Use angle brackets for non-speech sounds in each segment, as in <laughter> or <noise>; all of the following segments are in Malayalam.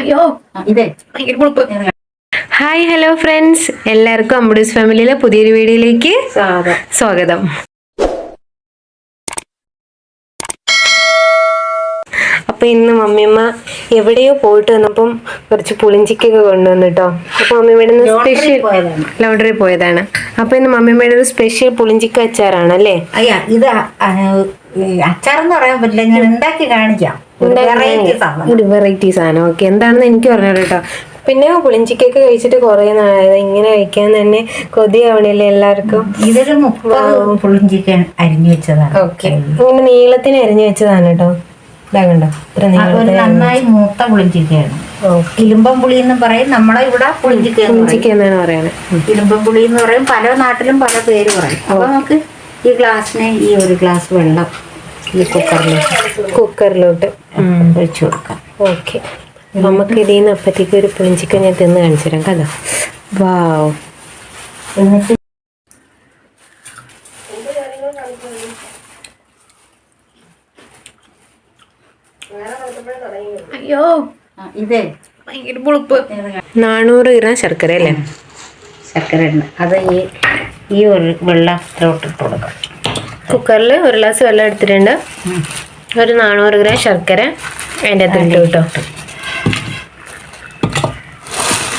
അയ്യോ. ഇതേ. ഭയങ്കര പുളിപ്പ് ഹായ് ഹലോ ഫ്രണ്ട്സ്. എല്ലാവർക്കും അമ്പൂസ് ഫാമിലിയിലെ പുതിയൊരു വീഡിയോയിലേക്ക് സ്വാഗതം. അപ്പൊ ഇന്ന് മമ്മിയമ്മ എവിടെയോ പോയിട്ട് വന്നപ്പം കുറച്ച് പുളിഞ്ചിക്കൊക്കെ കൊണ്ടുവന്നു കേട്ടോ അപ്പൊ മമ്മിയമ്മയുടെ സ്പെഷ്യൽ ലോണ്ടറി പോയതാണ്. അപ്പൊ ഇന്ന് മമ്മിയമ്മയുടെ ഒരു സ്പെഷ്യൽ പുളിഞ്ചിക്ക അച്ചാറാണ് അല്ലേ അയ്യ ഇത് അച്ചാറെന്ന് പറയാൻ പറ്റില്ല ഞാൻ ഉണ്ടാക്കി കാണിക്കാം. ഒരു വെറൈറ്റി സാധനം. ഓക്കെ എന്താണെന്ന് എനിക്ക് പറഞ്ഞു കേട്ടോ. പിന്നെ പുളിഞ്ചിക്കൊക്കെ കഴിച്ചിട്ട് കൊറേ നാളായത് ഇങ്ങനെ കഴിക്കാൻ തന്നെ കൊതിയാവണില്ലേ എല്ലാവർക്കും? ഇതൊരു പുളിഞ്ചിക്ക അരിഞ്ഞു വെച്ചതാണ്. ഓക്കെ ഇങ്ങനെ നീളത്തിന് അരിഞ്ഞു വെച്ചതാണ് കേട്ടോ. ഇതാകണ്ടോ ഇത്ര നന്നായി മൂത്ത പുളിഞ്ചിക്കയാണ്. കിലുമ്പം പുളി എന്ന് പറയും നമ്മളെ ഇവിടെ പുളിഞ്ചിക്ക. പുളിഞ്ചിക്ക എന്നാണ് പറയുന്നത്. കിലുമ്പം പുളി എന്ന് പറയും പല നാട്ടിലും പല പേര് പറയും. അപ്പൊ നമുക്ക് ഈ ഗ്ലാസ്സിന് ഈ ഒരു ഗ്ലാസ് വെള്ളം ഈ കുക്കറിലോട്ട് കുക്കറിലോട്ട് ഒഴിച്ചു കൊടുക്കാം. ഓക്കെ. നമുക്ക് ഇതിൽ നിന്ന് അപ്പത്തേക്ക് ഒരു പുളിഞ്ചിക്ക ഞാൻ തിന്ന് കാണിച്ചു തരാം കഥ വാവ് അയ്യോ. ഇതേ. ഭയങ്കര പുളിപ്പ്. നാനൂറ് ഗ്രാം ശർക്കര അല്ലേ? ശർക്കര ഉണ്ട് അത് ഈ ഈ ഒരു വെള്ളത്തിലോട്ട് ഇട്ട് കൊടുക്കാം. കുക്കറിൽ ഒരു ഗ്ലാസ് വെള്ളം എടുത്തിട്ടുണ്ട്. ഒരു നാനൂറ് ഗ്രാം ശർക്കര അതിന്റെ അകത്ത് ഇട്ട് കേട്ടോ.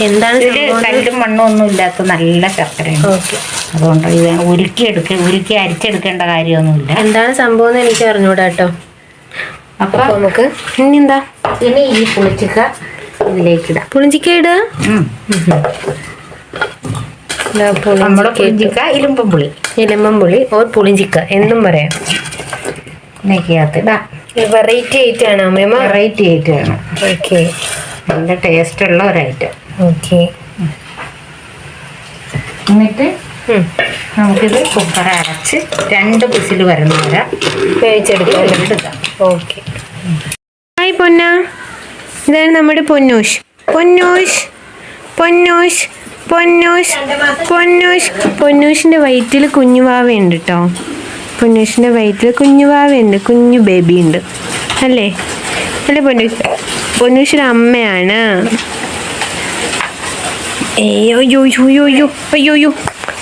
എന്താണ് കല്ലും മണ്ണും ഒന്നും ഇല്ലാത്ത നല്ല ശർക്കരയാണ്. ഓക്കെ. അതുകൊണ്ട് ഇത് ഉരുക്കി എടുക്ക ഉരുക്കി അരിച്ചെടുക്കേണ്ട കാര്യമൊന്നുമില്ല. എന്താണ് സംഭവം എന്ന് എനിക്ക് അറിഞ്ഞൂടാ കേട്ടോ. അപ്പൊ? നമുക്ക് ഇനി എന്താ? ഇനി ഈ പുളിച്ചിക്ക ഇതിലേക്ക് ഇടാം. പുളിഞ്ചിക്ക ഇടുക നമ്മുടെ പുളിഞ്ചിക്ക ഇരുമ്പം പുളി. ഇലമ്പം പുളി ഓർ പുളിഞ്ചിക്ക എന്നും പറയാം. ഇതിനകത്ത് ഇടാം വെറൈറ്റി ആയിട്ട് ആണ് അമ്മയമ്മ? വെറൈറ്റി വേണം ഓക്കെ നല്ല ടേസ്റ്റ് ഉള്ള ഒരു ഐറ്റം ഓക്കെ എന്നിട്ട് നമുക്കിത് കുക്കർ അടച്ച് രണ്ട് വിസിൽ വരുന്ന വരെ വേവിച്ചെടുക്കാം. ഓക്കെ ഹായ് പൊന്ന. ഇതാണ് നമ്മുടെ പൊന്നൂഷ്. പൊന്നൂഷ്. പൊന്നൂഷ്. പൊന്നൂഷ് പൊന്നൂഷ് പൊന്നൂഷിന്റെ വയറ്റിൽ കുഞ്ഞുവാവയുണ്ട് കേട്ടോ പൊന്നൂഷിന്റെ വയറ്റിൽ കുഞ്ഞുവാവയുണ്ട് കുഞ്ഞു ബേബി ഉണ്ട് അല്ലേ? അല്ലേ പൊന്നൂഷ്? പൊന്നൂഷിന്റെ അമ്മയാണ്. ഏയ്യോ അയ്യോ അയ്യോ അയ്യോ അയ്യോ അയ്യോ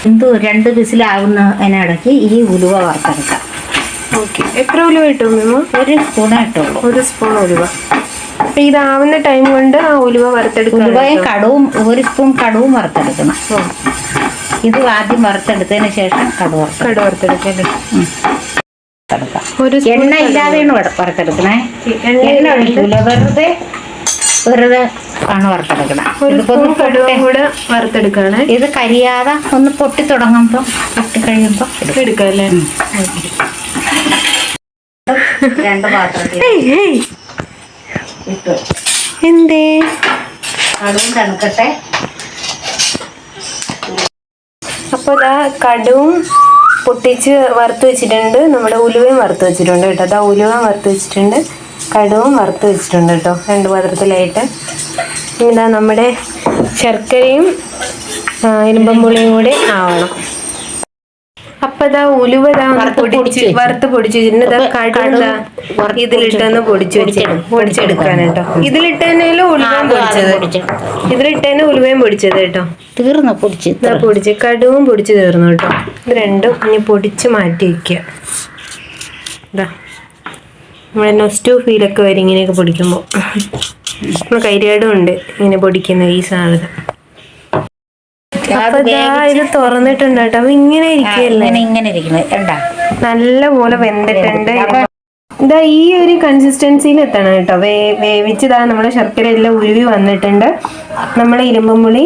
എന്ത് രണ്ട് വിസിലാവുന്നതിനിടയ്ക്ക് ഈ ഉലുവ വറുത്തെടുക്കാം. ഓക്കെ. എത്ര ഉലുവ മിമ്മ? ഒരു സ്പൂൺ ഇട്ടുള്ളൂ ഒരു സ്പൂൺ ഉലുവ. അപ്പൊ ഇതാവുന്ന ടൈം കൊണ്ട് ആ ഉലുവ വറുത്തെടുക്കുക ഉലുവയും കടവും ഒരു സ്പൂൺ കടവും വറുത്തെടുക്കണം. ഇത് ആദ്യം വറുത്തെടുത്തതിന് ശേഷം കടുവ കടു വറുത്തെടുക്കല്ലേ? ഒരു എണ്ണ ഇല്ലാതെയാണ് വറ- വറുത്തെടുക്കണേ. എണ്ണ ഒഴിക്കൂല വെറുതെ വെറുതെ ആണ് വറുത്തെടുക്കണം. കൂടെ വറുത്തെടുക്കാണ്. ഇത് കരിയാതെ ഒന്ന് പൊട്ടി തുടങ്ങുമ്പോൾ പൊട്ടി കഴിയുമ്പോൾ എടുക്കാം. അല്ലേ രണ്ട് പാത്രത്തിൽ. ഇട്ടു എന്തേ? കടുവും തണുക്കട്ടെ. അപ്പൊ ഇതാ കടുവും പൊട്ടിച്ച് വറുത്ത് വെച്ചിട്ടുണ്ട്. നമ്മുടെ ഉലുവയും വറുത്ത് വെച്ചിട്ടുണ്ട് കേട്ടോ. അതാ ഉലുവ വറുത്ത് വെച്ചിട്ടുണ്ട്. കടുവും വറുത്ത് വെച്ചിട്ടുണ്ട് കേട്ടോ. രണ്ട് പാത്രത്തിലായിട്ട്. ഇതാ നമ്മുടെ ശർക്കരയും ഇരുമ്പം പുളിയും കൂടി ആവണം. അപ്പൊ ഇതാ ഉലുവ ഇതാ ഒന്ന് വറുത്ത് പൊടിച്ച് ഇതിലിട്ടെന്ന്. വറുത്ത് പൊടിച്ച് വെച്ചിട്ടുണ്ട് ഇതാ അപ്പൊ കടും കടും ഇതാ വറുത്ത് ഇതിലിട്ടൊന്ന് പൊടിച്ച് വെച്ച്. പൊടിച്ചെടുക്കാൻ കേട്ടോ. ഇതിലിട്ടതിനും ഉലുവയും പൊടിച്ചത്. ഇതിലിട്ട് തന്നെ ഉലുവയും പൊടിച്ചത് കേട്ടോ. തീർന്നു പൊടിച്ച് പൊടിച്ച് കടുവും പൊടിച്ച് തീർന്നു കേട്ടോ. ഇത് രണ്ടും ഇനി പൊടിച്ച് മാറ്റി വയ്ക്കുക ഇതാ. നമ്മുടെ നൊസ്റ്റു ഫീലൊക്കെ വരും ഇങ്ങനെയൊക്കെ പൊടിക്കുമ്പോൾ നമ്മുടെ കൈരാടും ഉണ്ട് ഇങ്ങനെ പൊടിക്കുന്ന ഈ സാധനം. അപ്പൊ ഇതാ ഇത് തുറന്നിട്ടുണ്ട് കേട്ടോ. അപ്പൊ ഇങ്ങനെ ഇരിക്കുകയല്ലേ? ഇങ്ങനെ ഇങ്ങനെ ഇരിക്കുന്നത് കണ്ടാ? നല്ല പോലെ വെന്തിട്ടുണ്ട്. ഇതാ ഈ ഒരു കൺസിസ്റ്റൻസിയിൽ എത്തണം കേട്ടോ. വേ വേവിച്ചതാ നമ്മുടെ ശർക്കര എല്ലാം ഉരുവി വന്നിട്ടുണ്ട്. നമ്മളെ ഇരുമ്പുമ്പുളി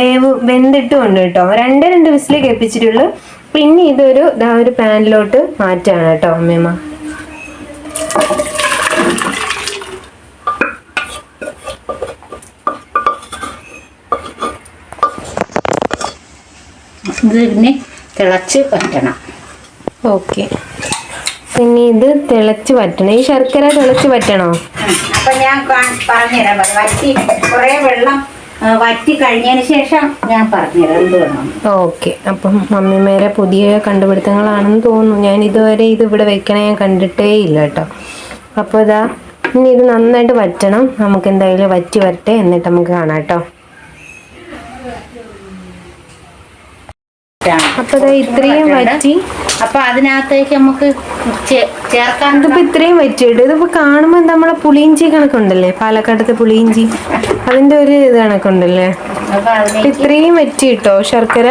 വേവ് വെന്തിട്ടുമുണ്ട് കേട്ടോ. രണ്ട് രണ്ട് വിസിൽ കേൾപ്പിച്ചിട്ടുള്ളൂ. പിന്നെ ഇതൊരു ഇതാ ഒരു പാനിലോട്ട് മാറ്റാണ് കേട്ടോ അമ്മയമ്മ. ഇത് പിന്നെ തിളച്ച് വറ്റണം. ഓക്കെ. പിന്നെ ഇത് തിളച്ച് വറ്റണം. ഈ ശർക്കര തിളച്ച് വറ്റണോ? അപ്പൊ ഞാൻ പറഞ്ഞുതരാം. വറ്റി കുറെ വെള്ളം വറ്റി കഴിഞ്ഞതിന് ശേഷം ഞാൻ പറഞ്ഞുതരാം. എന്ത് വേണം? ഓക്കെ. അപ്പം മമ്മിമേരെ പുതിയ കണ്ടുപിടുത്തങ്ങളാണെന്ന് തോന്നുന്നു. ഞാൻ ഇതുവരെ ഇത് ഇവിടെ വെക്കണേ ഞാൻ കണ്ടിട്ടേ ഇല്ല കേട്ടോ. അപ്പോൾ ഇതാ ഇനി ഇത് നന്നായിട്ട് വറ്റണം. നമുക്ക് എന്തായാലും വറ്റി വരട്ടെ എന്നിട്ട് നമുക്ക് കാണാം കേട്ടോ. അപ്പോൾ ഇതാ ഇത്രയും വറ്റി. അപ്പൊ അതിനകത്തേക്ക് നമുക്ക് ചേർക്കാൻ ഇതിപ്പോ ഇത്രയും വറ്റിയിട്ട് ഇതിപ്പോ കാണുമ്പോൾ നമ്മളെ പുളിയിഞ്ചി കണക്കുണ്ടല്ലേ? പാലക്കാടത്തെ പുളിയിഞ്ചി. അതിന്റെ ഒരു ഇത് കണക്കുണ്ടല്ലേ? ഇത്രയും വറ്റി കിട്ടോ ശർക്കര?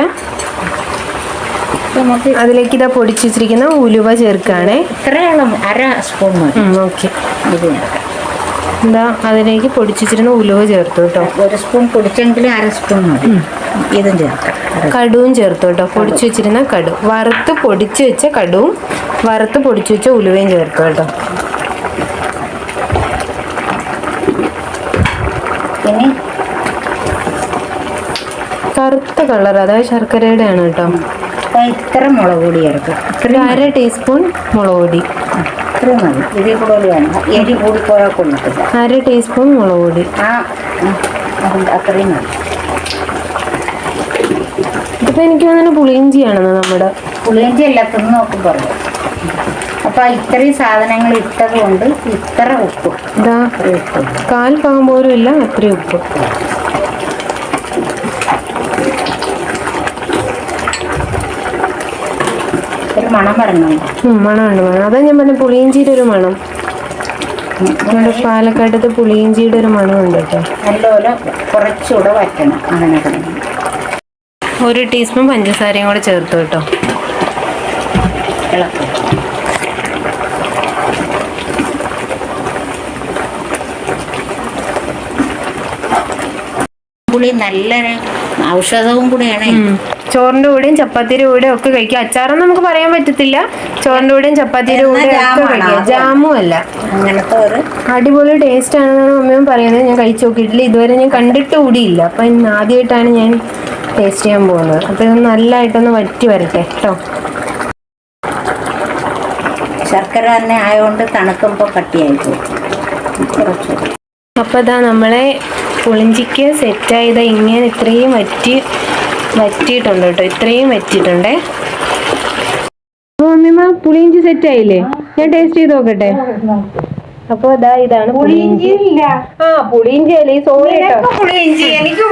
അതിലേക്ക് ഇതാ പൊടിച്ചു വെച്ചിരിക്കുന്ന ഉലുവ ചേർക്കുകയാണേ. ഇത്രയോളം അര സ്പൂൺ ഓക്കെ. എന്താ അതിലേക്ക് പൊടിച്ചിരുന്ന ഉലുവ ചേർത്തു കേട്ടോ. ഒരു സ്പൂൺ പൊടിച്ചെങ്കിലും അര സ്പൂൺ മതി. ഇതും ചേർക്കാം. കടുവും ചേർത്തു കേട്ടോ. പൊടിച്ചു വെച്ചിരുന്ന കടു. വറുത്ത് പൊടിച്ചു വെച്ച കടുവും വറുത്ത് പൊടിച്ചു വെച്ച ഉലുവയും ചേർത്തു കേട്ടോ. പിന്നെ? കറുത്ത കളർ അതായത് ശർക്കരയുടെ ആണ് കേട്ടോ ഇത്ര മുളക് പൊടി ചേർക്കാം. ഒരു അര ടീസ്പൂൺ മുളക് പൊടി. ഇത്ര മതി. ഇതിൽ കൂടുതൽ വേണ്ട. എരി കൂടി പോയാൽ കൊള്ളത്തില്ല അര ടീസ്പൂൺ മുളക് പൊടി. ആ അത്രയും മതി. ഇതിപ്പോ എനിക്ക് തോന്നുന്നു പുളിയിഞ്ചിയാണെന്ന് നമ്മുടെ പുളിയിഞ്ചി എല്ലാത്തും നോക്കുമ്പോൾ അപ്പൊ ഇത്രയും സാധനങ്ങൾ ഇട്ടത് കൊണ്ട് ഇത്ര ഉപ്പ്. ഇതാ കാൽ പാകം പോലും ഇല്ല അത്രയും ഉപ്പ്. മണം ഉം, മണമുണ്ട് മണം. അതാ ഞാൻ പറഞ്ഞ പുളിയിഞ്ചിയുടെ ഒരു മണം. നമ്മുടെ പാലക്കാട്ടത്തെ പുളിയിഞ്ചിയുടെ ഒരു മണമുണ്ട് കേട്ടോ. നല്ലപോലെ കുറച്ചുകൂടെ വറ്റണം അങ്ങനെ ഒരു ടീസ്പൂൺ പഞ്ചസാരയും കൂടെ ചേർത്ത് കേട്ടോ. പുളി നല്ലൊരു ഔഷധവും കൂടെയാണ്. ചോറിന്റെ കൂടെയും ചപ്പാത്തിയുടെ കൂടെ ഒക്കെ കഴിക്കാം. അച്ചാറൊന്നും നമുക്ക് പറയാൻ പറ്റത്തില്ല. ചോറിന്റെ കൂടെയും ചപ്പാത്തിയുടെ കൂടെ കൂടെയും ഒക്കെ കഴിക്കാം. ജാമും അല്ല. അടിപൊളി ടേസ്റ്റ് ആണെന്നാണ് അമ്മയും പറയുന്നത്. ഞാൻ കഴിച്ചു നോക്കിയിട്ടില്ല. ഇതുവരെ ഞാൻ കണ്ടിട്ട് കൂടിയില്ല. അപ്പൊ ഇന്ന് ആദ്യമായിട്ടാണ് ഞാൻ ടേസ്റ്റ് ചെയ്യാൻ പോകുന്നത്. അപ്പം ഇത് നല്ലതായിട്ടൊന്ന് വറ്റി വരട്ടെ കേട്ടോ ശർക്കര തന്നെ ആയതുകൊണ്ട് തണുക്കുമ്പോൾ കട്ടിയായിട്ട് കുറച്ച്. അപ്പോൾ ഇതാ നമ്മളെ പുളിഞ്ചിക്ക് സെറ്റായത് ഇങ്ങനെ ഇത്രയും വറ്റി വറ്റിയിട്ടുണ്ട് കേട്ടോ ഇത്രയും വറ്റിയിട്ടുണ്ടേ. മമ്മിമ്മ പുളിയിഞ്ചി സെറ്റ് ആയില്ലേ? ഞാൻ ടേസ്റ്റ് ചെയ്ത് നോക്കട്ടെ. അപ്പോൾ ഇതാ ഇതാണ് പുളിയിഞ്ചി ആ പുളിയിഞ്ചി അല്ലേ? സോറി പുളിയിഞ്ചി എനിക്ക്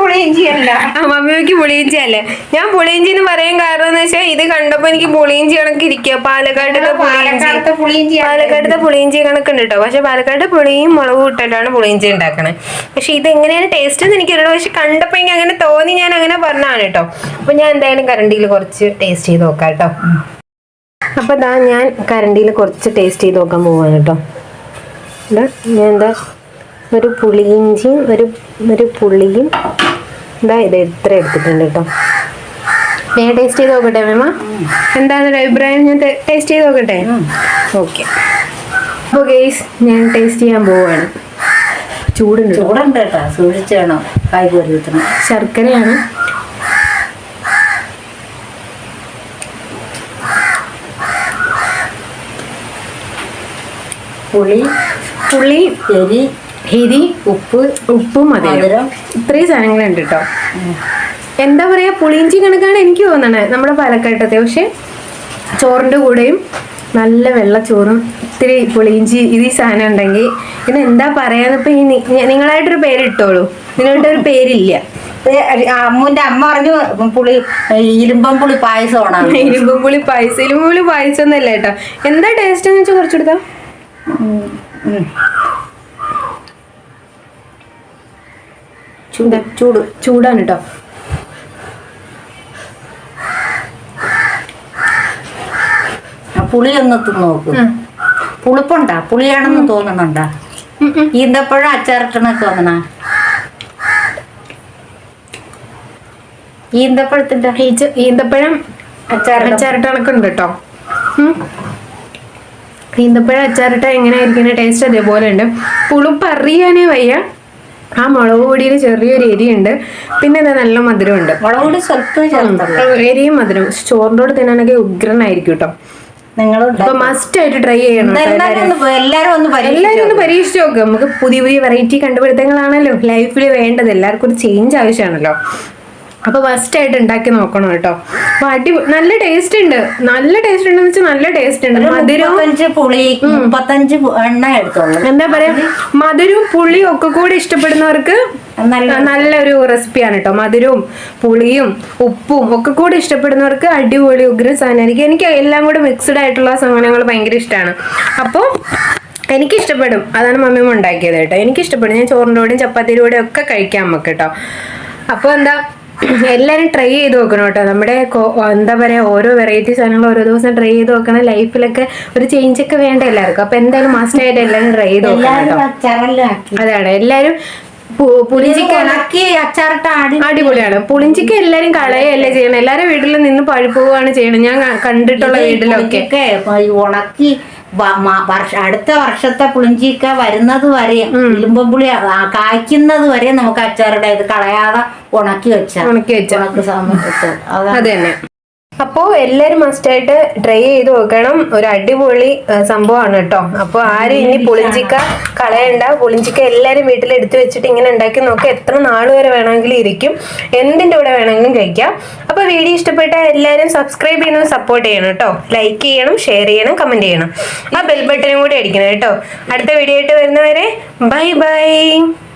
ആ മമ്മിക്ക് പുളിയിഞ്ചി അല്ലേ? ഞാൻ പുളിയിഞ്ചി എന്ന് പറയാൻ കാരണം എന്ന് വെച്ചാൽ ഇത് കണ്ടപ്പോ എനിക്ക് പുളിയിഞ്ചി കണക്ക് ഇരിക്കുക പാലക്കാട്ടിലെ പുളിയിഞ്ചി പാലക്കാടത്തെ പുളിയിഞ്ചി ഉണ്ട് പുളിയിഞ്ചി കണക്കുണ്ട് കേട്ടോ. പക്ഷെ പാലക്കാട് പുളിയും മുളകും ഇട്ടിട്ടാണ് പുളിയിഞ്ചി ഉണ്ടാക്കണേ. പക്ഷെ ഇത് എങ്ങനെയാണ് ടേസ്റ്റ് എന്ന് എനിക്കറിയില്ല പക്ഷെ കണ്ടപ്പോ എനിക്ക് അങ്ങനെ തോന്നി ഞാൻ അങ്ങനെ പറഞ്ഞാണ് കേട്ടോ. അപ്പൊ ഞാൻ എന്തായാലും കരണ്ടിയിൽ കുറച്ച് ടേസ്റ്റ് ചെയ്ത് നോക്കാം കേട്ടോ. അപ്പൊ ഞാൻ കരണ്ടിയിൽ കുറച്ച് ടേസ്റ്റ് ചെയ്ത് നോക്കാൻ പോവാണ് കേട്ടോ. ഞാൻ എന്താ? ഒരു പുളിയിഞ്ചിയും ഒരു ഒരു പുളിയും. എന്താ ഇത് ഇത്ര എടുത്തിട്ടുണ്ട് കേട്ടോ. ഞാൻ ടേസ്റ്റ് ചെയ്ത് നോക്കട്ടെ മേമ? എന്താണ് അഭിപ്രായം? ഞാൻ ടേസ്റ്റ് ചെയ്ത് നോക്കട്ടെ? ഓക്കെ. അപ്പോൾ ഗെയ്സ് ഞാൻ ടേസ്റ്റ് ചെയ്യാൻ പോവുകയാണ് ചൂടുണ്ട്. ചൂടുണ്ട് കേട്ടോ. സൂക്ഷിച്ചാണോ കായ് പൊരുത്തണം ശർക്കരയാണ്. പുളി. പുളി എരി എരി ഉപ്പ് ഉപ്പും മധുരം. ഇത്രയും സാധനങ്ങളുണ്ട് കേട്ടോ എന്താ പറയാ പുളിയിഞ്ചി കണക്കാണ് എനിക്ക് തോന്നണത് നമ്മുടെ പാലക്കാട്ടത്തെ. പക്ഷെ ചോറിന്റെ കൂടെയും നല്ല വെള്ളച്ചോറും ഇത്തിരി പുളിയിഞ്ചി ഇത് ഈ സാധനം ഉണ്ടെങ്കിൽ ഇത് എന്താ പറയാന്ന് ഇപ്പൊ ഈ നിങ്ങളായിട്ടൊരു പേര് ഇട്ടോളൂ. നിങ്ങളുടെ ഒരു പേരില്ല. അമ്മുന്റെ അമ്മ പറഞ്ഞു പുളി ഇരുമ്പം പുളി പായസമാണ് <laughs> ഇരുമ്പം പുളി പായസം. ഇരുമ്പും പുളി പായസം ഒന്നല്ല കേട്ടോ എന്താ ടേസ്റ്റ് എന്ന് വെച്ചാൽ കുറച്ചെടുത്താ ചൂട് ചൂട് ചൂടാണ് കേട്ടോ പുളി ഒന്ന് നോക്ക്. പുളിപ്പുണ്ടാ? പുളിയാണെന്ന് തോന്നുന്നുണ്ടാ. ഈന്തപ്പഴം അച്ചാറിട്ടണൊക്കെ തോന്നണ? ഈന്തപ്പഴത്തിന്റെ ഈന്തപ്പഴം അച്ചാറിട്ടണക്കുണ്ട് കേട്ടോ. ഈന്തപ്പഴം അച്ചാറിട്ട എങ്ങനെയായിരിക്കുന്ന ടേസ്റ്റ് അതേപോലെ ഉണ്ട് പുളിപ്പ് അറിയാനേ വയ്യ. ആ മുളക് പൊടിയിൽ ചെറിയൊരു എരിയുണ്ട്. പിന്നെ എന്താ നല്ല മധുരമുണ്ട്. മുളക് പൊടി സ്വല്പം ചേർത്തല്ലോ? എരിയും മധുരം. ചോറിന്റെ കൂടെ തിന്നാനൊക്കെ ഉഗ്രനായിരിക്കും കേട്ടോ നിങ്ങൾ മസ്റ്റ് ആയിട്ട് ട്രൈ ചെയ്യണം എല്ലാരും ഒന്ന് പരീക്ഷിച്ച് നോക്ക്. നമുക്ക് പുതിയ പുതിയ വെറൈറ്റി കണ്ടുപിടുത്തങ്ങളാണല്ലോ. ലൈഫിൽ വേണ്ടത്. എല്ലാവർക്കും ഒരു ചേഞ്ച് ആവശ്യമാണല്ലോ. അപ്പൊ ഫസ്റ്റ് ആയിട്ട് ഉണ്ടാക്കി നോക്കണം കേട്ടോ. അടി നല്ല ടേസ്റ്റ് ഉണ്ട്. നല്ല ടേസ്റ്റ് ഉണ്ടെന്ന് വെച്ചാൽ നല്ല ടേസ്റ്റ് ഉണ്ട്. മധുരവും പുളി മുപ്പത്തഞ്ച് എണ്ണ എടുത്തോളൂ. എന്താ പറയാ? മധുരവും പുളിയും ഒക്കെ കൂടി ഇഷ്ടപ്പെടുന്നവർക്ക് നല്ല നല്ലൊരു റെസിപ്പിയാണ് കേട്ടോ. മധുരവും പുളിയും ഉപ്പും ഒക്കെ കൂടി ഇഷ്ടപ്പെടുന്നവർക്ക് അടിപൊളി ഉഗ്രൻ സാധനമായിരിക്കും എനിക്ക് എല്ലാം കൂടി മിക്സ്ഡ് ആയിട്ടുള്ള സാധനങ്ങൾ ഭയങ്കര ഇഷ്ടമാണ് അപ്പോൾ എനിക്കിഷ്ടപ്പെടും അതാണ് മമ്മിയും ഉണ്ടാക്കിയത് കേട്ടോ. എനിക്കിഷ്ടപ്പെടും ഞാൻ ചോറിന്റെ കൂടെയും ചപ്പാത്തിയുടെ കൂടെയും ഒക്കെ കഴിക്കാം നമുക്ക് കേട്ടോ. അപ്പോൾ എന്താ? എല്ലാവരും ട്രൈ ചെയ്ത് നോക്കണം കേട്ടോ. നമ്മുടെ എന്താ പറയുക ഓരോ വെറൈറ്റി സാധനങ്ങൾ ഓരോ ദിവസം ട്രൈ ചെയ്ത് നോക്കണം. ലൈഫിലൊക്കെ ഒരു ചേഞ്ച് ഒക്കെ വേണ്ട എല്ലാവർക്കും. അപ്പൊ എന്തായാലും മസ്റ്റ് ആയിട്ട് എല്ലാവരും ട്രൈ ചെയ്ത് നോക്കണം അതാണ് എല്ലാവരും പുളിഞ്ചിക്ക അടിപൊളിയാണ്. പുളിഞ്ചിക്ക എല്ലാരും കളയല്ലേ ചെയ്യണം. എല്ലാരും വീട്ടിൽ നിന്ന് പഴുപ്പുകയാണ് ചെയ്യണം. ഞാൻ കണ്ടിട്ടുള്ള വീട്ടിലൊക്കെ. ഉണക്കി അടുത്ത വർഷത്തെ പുളിഞ്ചിക്ക വരുന്നത് വരെ ഇലുമ്പുളി കായ്ക്കുന്നത് വരെ നമുക്ക് അച്ചാറുടെ ഇത് കളയാതെ ഉണക്കി വെച്ചാൽ ഉണക്കി വെച്ച. ഉണക്ക് സമയത്ത് എല്ലാരും അപ്പോൾ എല്ലാവരും മസ്റ്റായിട്ട് ട്രൈ ചെയ്ത് നോക്കണം. ഒരു അടിപൊളി സംഭവമാണ് കേട്ടോ അപ്പോൾ ആരും ഇനി പുളിഞ്ചിക്ക കളയണ്ട. പുളിഞ്ചിക്ക എല്ലാവരും വീട്ടിൽ എടുത്തു വെച്ചിട്ട് ഇങ്ങനെ ഉണ്ടാക്കി നോക്കുക എത്ര നാൾ വരെ വേണമെങ്കിലും ഇരിക്കും. എന്തിന്റെ കൂടെ വേണമെങ്കിലും കഴിക്കാം. അപ്പോൾ വീഡിയോ ഇഷ്ടപ്പെട്ട എല്ലാവരും സബ്സ്ക്രൈബ് ചെയ്യണം സപ്പോർട്ട് ചെയ്യണം കേട്ടോ ലൈക്ക് ചെയ്യണം ഷെയർ ചെയ്യണം കമന്റ് ചെയ്യണം. ആ ബെൽ ബട്ടനും കൂടി അടിക്കണം കേട്ടോ അടുത്ത വീഡിയോ ആയിട്ട് വരുന്നവരെ ബൈ ബൈ